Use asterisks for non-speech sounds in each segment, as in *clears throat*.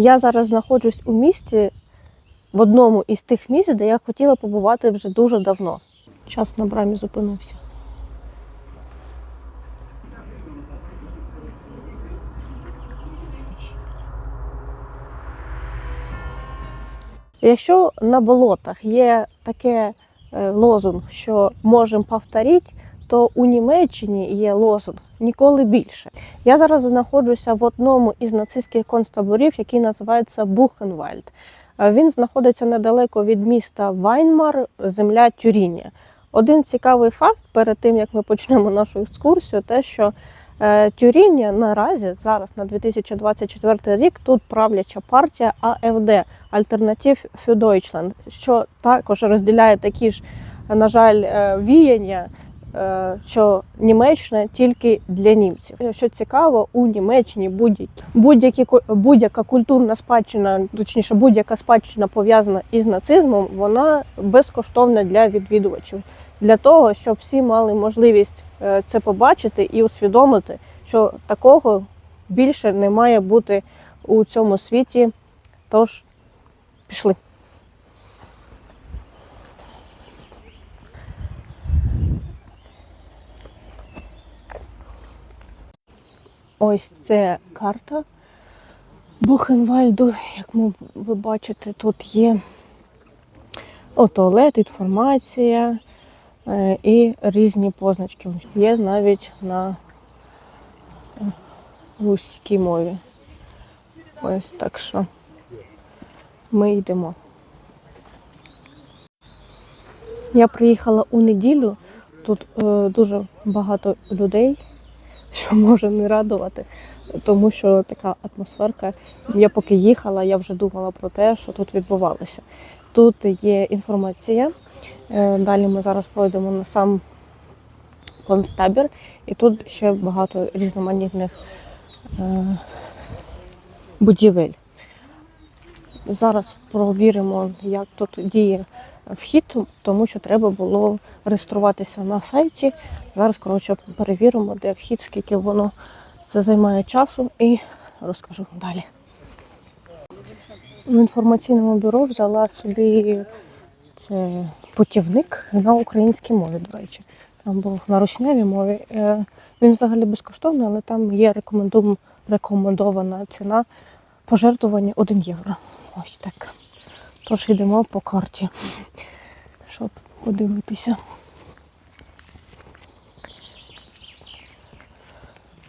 Я зараз знаходжусь у місті в одному із тих місць, де я хотіла побувати вже дуже давно. Час на брамі зупинився. Якщо на болотах є таке е, лозунг, що можемо повторити, то у Німеччині є лозунг ніколи більше. Я зараз знаходжуся в одному із нацистських концтаборів, який називається Бухенвальд. Е, Він знаходиться недалеко від міста Вайнмар, земля Тюріння. Один цікавий факт перед тим, як ми почнемо нашу екскурсію, те, що е, Тюріння наразі зараз на 2024 рік тут правляча партія АФД Альтернатив Deutschland, що також розділяє такі ж, на жаль, е, віяння, що Німеччина тільки для німців. Що цікаво, у Німеччині будь-які будь-яка культурна спадщина, точніше, будь-яка спадщина пов'язана із нацизмом, вона безкоштовна для відвідувачів. Для того, щоб всі мали можливість е, це побачити і усвідомити, що такого більше не має бути у цьому світі. Тож пішли. Ось це карта Бухенвальду. Як ви бачите, тут є туалет, інформація е, і різні позначки. Є навіть на руській мові. Ось так що ми йдемо. Я приїхала у неділю. Тут е, дуже багато людей, що може не радувати, тому що така атмосферка. Я поки їхала, я вже думала про те, що тут відбувалося. Тут є інформація. Е, Далі ми зараз пройдемо на сам концтабір, і тут ще багато різноманітних е, будівель. Зараз провіримо, як тут діє вхід, тому що треба було реєструватися на сайті. Зараз, коротше, перевіримо, де вхід, скільки воно це займає часу, і розкажу далі. В інформаційному бюро взяла собі це путівник на українській мові, до речі. Там був на руснявій мові. Е, Він взагалі безкоштовний, але там є рекомендована ціна пожертвування 1 євро. Ось так. Тож йдемо по карті, щоб подивитися.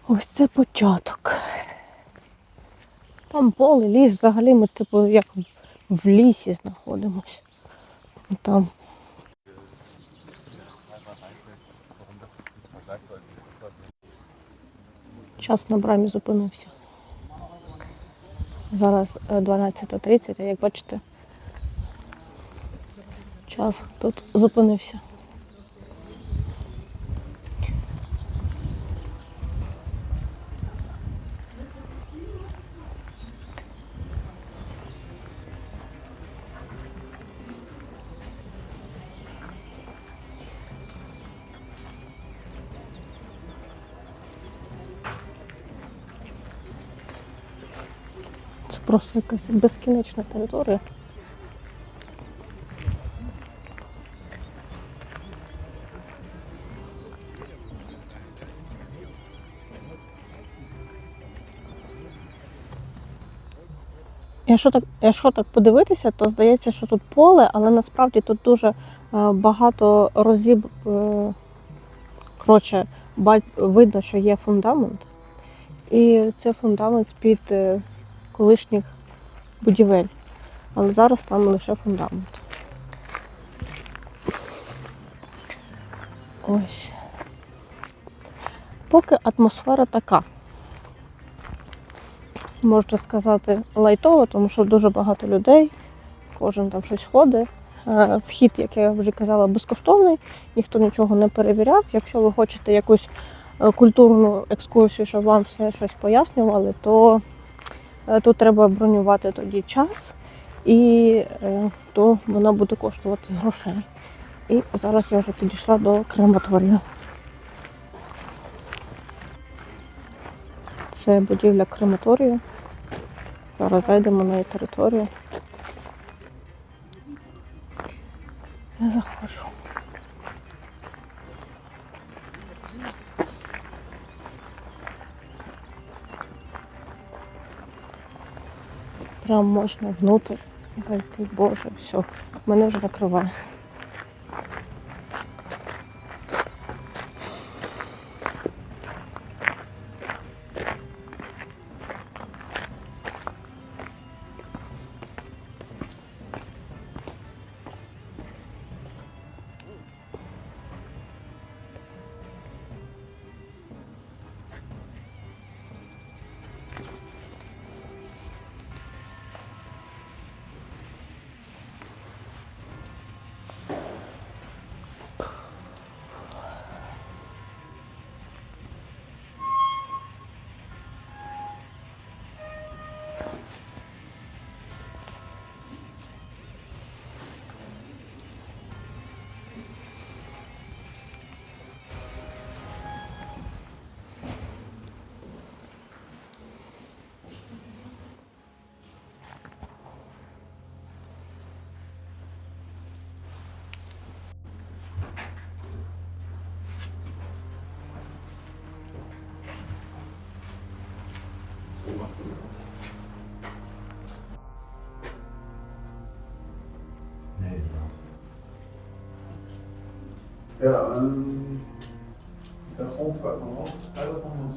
Ось це початок. Там поле, ліс, взагалі ми типу як в лісі знаходимось. Там. Час на брамі зупинився. Зараз е, 12.30, а як бачите, час тут зупинився. Це просто якась безкінечна територія. Якщо так, якщо так подивитися, то здається, що тут поле, але насправді тут дуже е, багато розіб. е, Коротше, видно, що є фундамент. І це фундамент з-під е, колишніх будівель. Але зараз там лише фундамент. Ось. Поки атмосфера така. Можна сказати, лайтова, тому що дуже багато людей, кожен там щось ходить. Е, Вхід, як я вже казала, безкоштовний, ніхто нічого не перевіряв. Якщо ви хочете якусь е, культурну екскурсію, щоб вам все щось пояснювали, то е, тут треба бронювати тоді час, і то вона буде коштувати грошей. І зараз я вже підійшла до крематорію. Це будівля крематорію. Зараз зайдемо на її територію. Я заходжу. Прям можна внутрь зайти. Боже, все, мене вже накриває. Ja, um, ik ben gewoon uit allemaal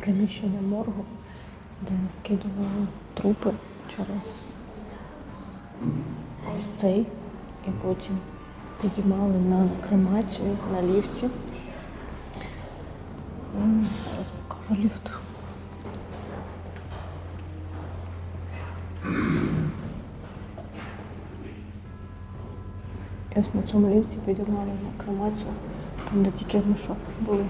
приміщення моргу, де скидували трупи через ось цей і потім підіймали на кремацію на ліфті. Зараз покажу ліфт. Ось на цьому ліфті підіймали на кремацію, там де тільки що були.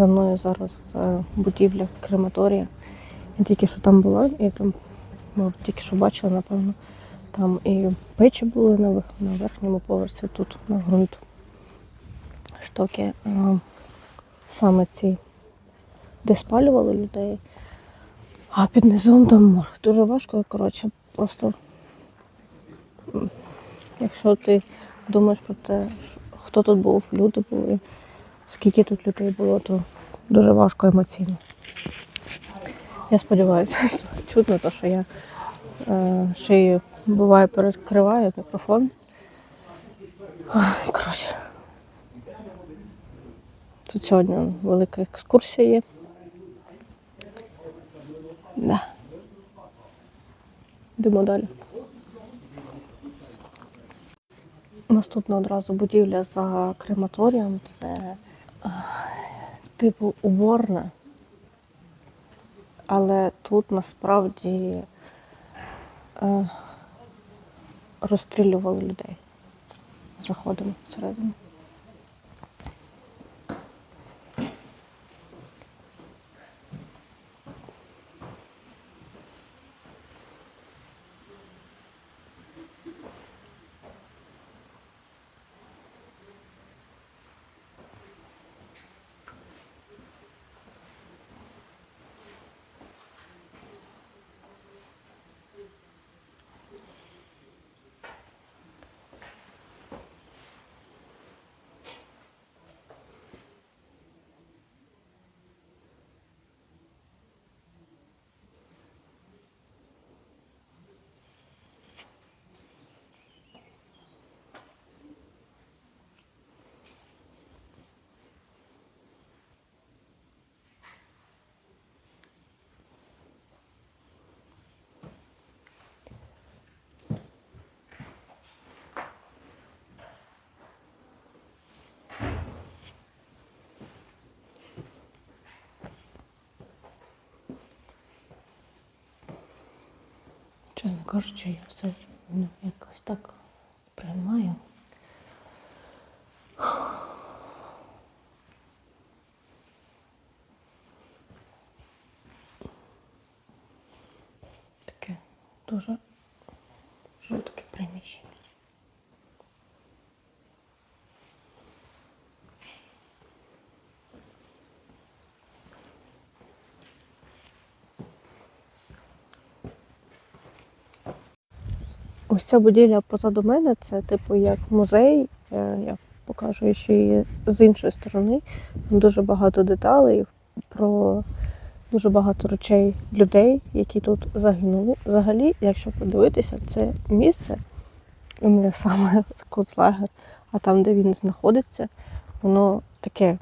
За мною зараз е, будівля крематорія. Я тільки що там була, і там ми тільки що бачили, напевно. Там і печі були на, на верхньому поверсі, тут на ґрунт. Штоки. е, Саме ці, де спалювали людей. А під низом там. Дуже важко, коротше, просто. Якщо ти думаєш про те, хто тут був, люди були, скільки тут людей було, то дуже важко емоційно. Я сподіваюся, *laughs* чутно, то, що я е, шию буває перекриваю мікрофон. Ой. Тут сьогодні велика екскурсія є. Да. Йдемо далі. Наступна одразу будівля за крематорієм це типу уборна. Але тут насправді е, розстрілювали людей. Заходимо всередину. Чесно кажучи, я все ну, якось так сприймаю. Таке дуже жутке приміщення. Ось ця будівля позаду мене це типу як музей. Е, Я покажу ще її з іншої сторони. Там дуже багато деталей про дуже багато речей людей, які тут загинули. Взагалі, якщо подивитися, це місце мене саме *laughs* концлагер, а там, де він знаходиться, воно таке,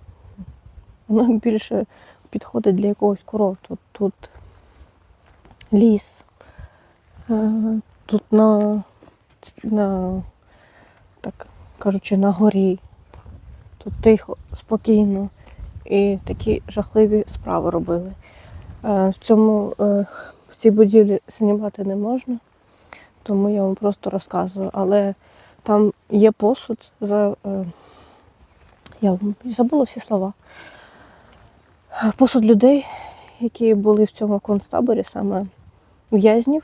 воно більше підходить для якогось курорту. Тут ліс. Тут на, на так кажучи, на горі. Тут тихо, спокійно і такі жахливі справи робили. Е, В цьому е, в цій будівлі знімати не можна, тому я вам просто розказую. Але там є посуд за. е, Я забула всі слова. Посуд людей, які були в цьому концтаборі, саме в'язнів.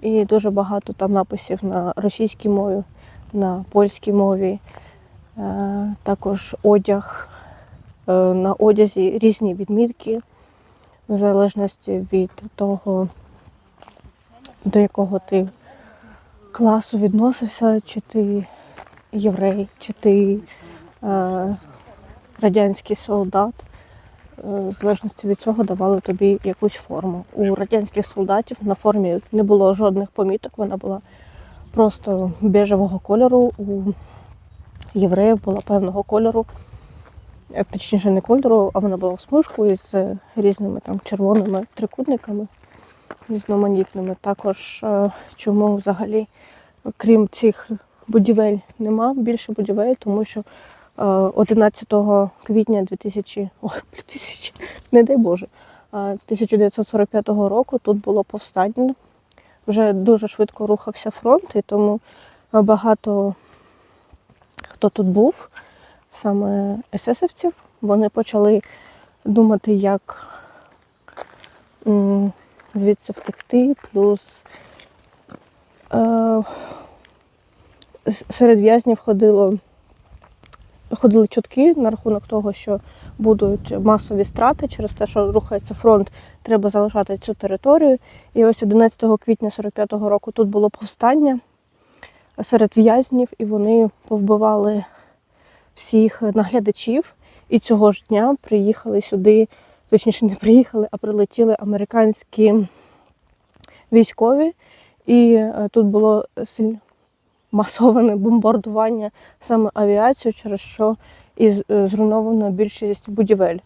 І дуже багато там написів на російській мові, на польській мові, Е, також одяг. Е, На одязі різні відмітки, в залежності від того, до якого ти класу відносився, чи ти єврей, чи ти е, радянський солдат. Е, В залежності від цього давали тобі якусь форму. У радянських солдатів на формі не було жодних поміток, вона була просто бежевого кольору. У євреїв була певного кольору. Е, Точніше, не кольору, а вона була в смужку із різними там червоними трикутниками різноманітними. Також е, чому взагалі, крім цих будівель, нема більше будівель, тому що е, 11 квітня 2000, ой, *laughs* 2000, не дай Боже, е, 1945 року тут було повстання. Вже дуже швидко рухався фронт, і тому е, багато хто тут був, саме есесівців, вони почали думати, як звідси втекти, плюс е, серед в'язнів ходило, ходили чутки на рахунок того, що будуть масові страти через те, що рухається фронт, треба залишати цю територію. І ось 11 квітня 45-го року тут було повстання серед в'язнів, і вони повбивали всіх наглядачів. І цього ж дня приїхали сюди, точніше, не приїхали, а прилетіли американські військові. І е, тут було сильно масоване бомбардування саме авіацією, через що і е, зруйновано більшість будівель.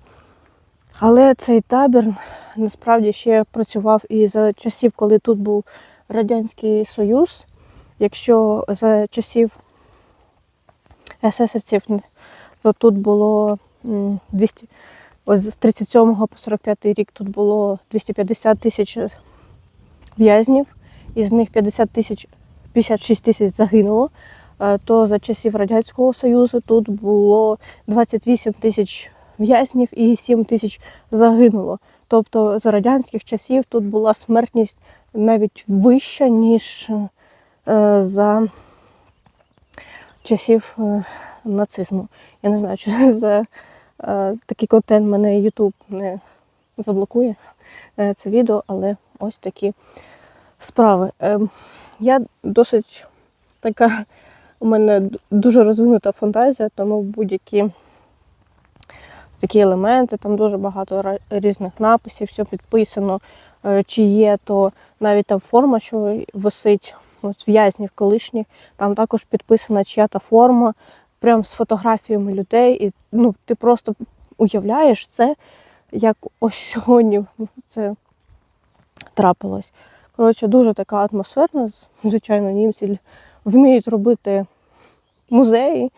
Але цей табір насправді ще працював і за часів, коли тут був Радянський Союз. Якщо за часів есесівців, то тут було м, 200, ось з 37 по 45 рік тут було 250 тисяч в'язнів, із них 50 тисяч, 56 тисяч загинуло. Е, То за часів Радянського Союзу тут було 28 тисяч в'язнів і 7 тисяч загинуло. Тобто за радянських часів тут була смертність навіть вища, ніж е, за часів е, нацизму. Я не знаю, чи *laughs* за такий контент мене YouTube не заблокує це відео, але ось такі справи. Я досить така, у мене дуже розвинута фантазія, тому будь-які такі елементи, там дуже багато різних написів, все підписано, е, чи є, то навіть там форма, що висить от в'язнів колишніх, там також підписана чия-та форма, прям з фотографіями людей. І ну, ти просто уявляєш це, як ось сьогодні це трапилось. Коротше, дуже така атмосферна. Звичайно, німці вміють робити музеї,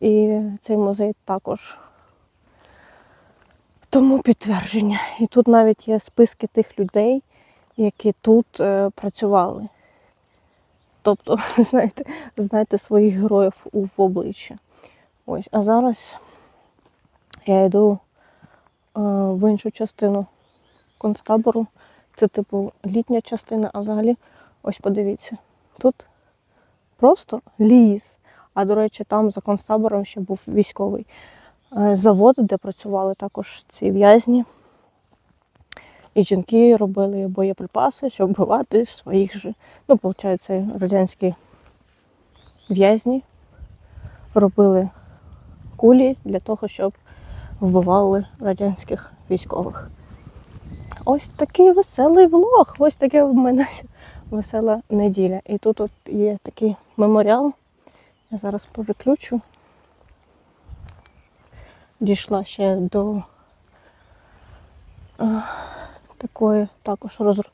і цей музей також тому підтвердження. І тут навіть є списки тих людей, які тут е, працювали. Тобто, *laughs* знаєте, знаєте своїх героїв в обличчя. Ось, а зараз я йду е, в іншу частину концтабору. Це, типу, літня частина, а взагалі, ось подивіться, тут просто ліс. А до речі, там за концтабором ще був військовий е, завод, де працювали також ці в'язні. І жінки робили боєприпаси, щоб вбивати своїх же. Ну, виходить, радянські в'язні робили кулі для того, щоб вбивали радянських військових. Ось такий веселий влог. Ось таке в мене *laughs* весела неділя. І тут от є такий меморіал. Я зараз переключу. Дійшла ще до е, такої також розр...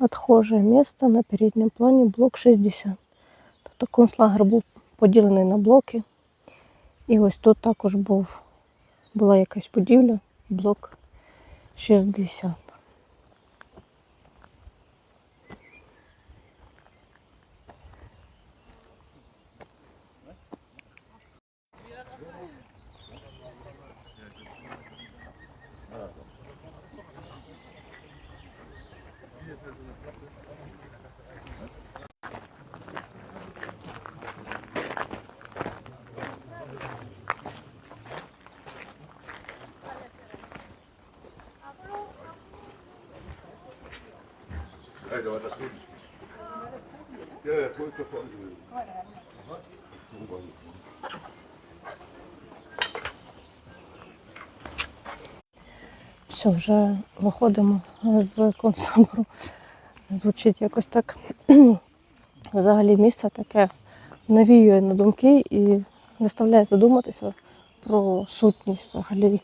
Отхожее место на передньому плані блок 60. Тобто концлагер був поділений на блоки. І ось тут також був, була якась будівля, блок 60. Ja, drüben. Ja, der ist da vorne gewesen. So wollen wir. Все, вже виходимо з концтабору. Звучить якось так. *clears throat* Взагалі місце таке навіює на думки і заставляє задуматися про сутність взагалі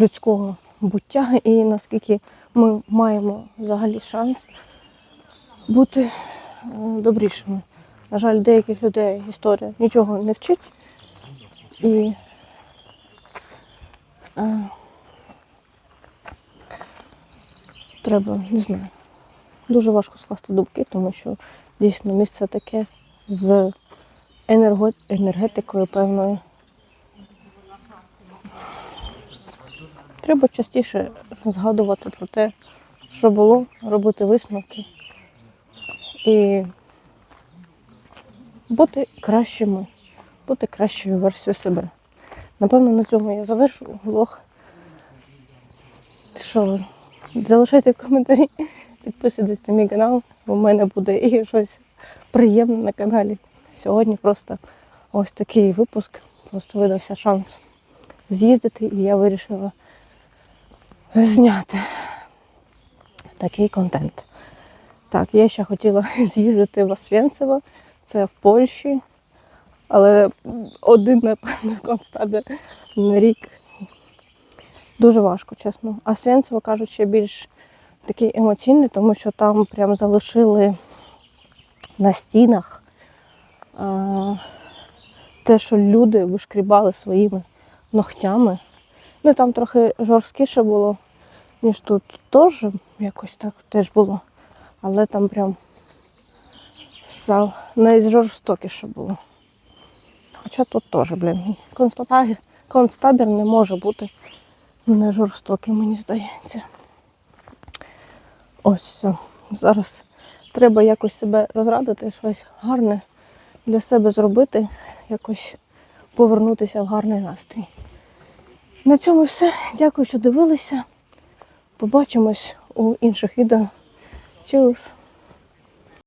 людського буття і наскільки ми маємо взагалі шанс бути добрішими. На жаль, деяких людей історія нічого не вчить. І е, треба, не знаю. Дуже важко скласти думки, тому що дійсно місце таке з енерго... енергетикою певною. Треба частіше згадувати про те, що було, робити висновки і бути кращими, бути кращою версією себе. Напевно, на цьому я завершу влог. Що? Залишайте коментарі, підписуйтесь на мій канал, у мене буде і щось приємне на каналі. Сьогодні просто ось такий випуск, просто видався шанс з'їздити, і я вирішила зняти такий контент. Так, я ще хотіла *laughs* з'їздити в Освенциво, це в Польщі, але один, напевно, концтабір на рік Дуже важко, чесно. А Свенцево, кажуть, ще більш такий емоційний, тому що там прям залишили на стінах а, те, що люди вишкрібали своїми ногтями. Ну там трохи жорсткіше було, ніж тут теж якось так теж було. Але там прям найжорстокіше було. Хоча тут теж, блін, концтабір, не може бути не жорстокий, мені здається. Ось все. Зараз треба якось себе розрадити, щось гарне для себе зробити, якось повернутися в гарний настрій. На цьому все. Дякую, що дивилися. Побачимось у інших відео. Tschüss.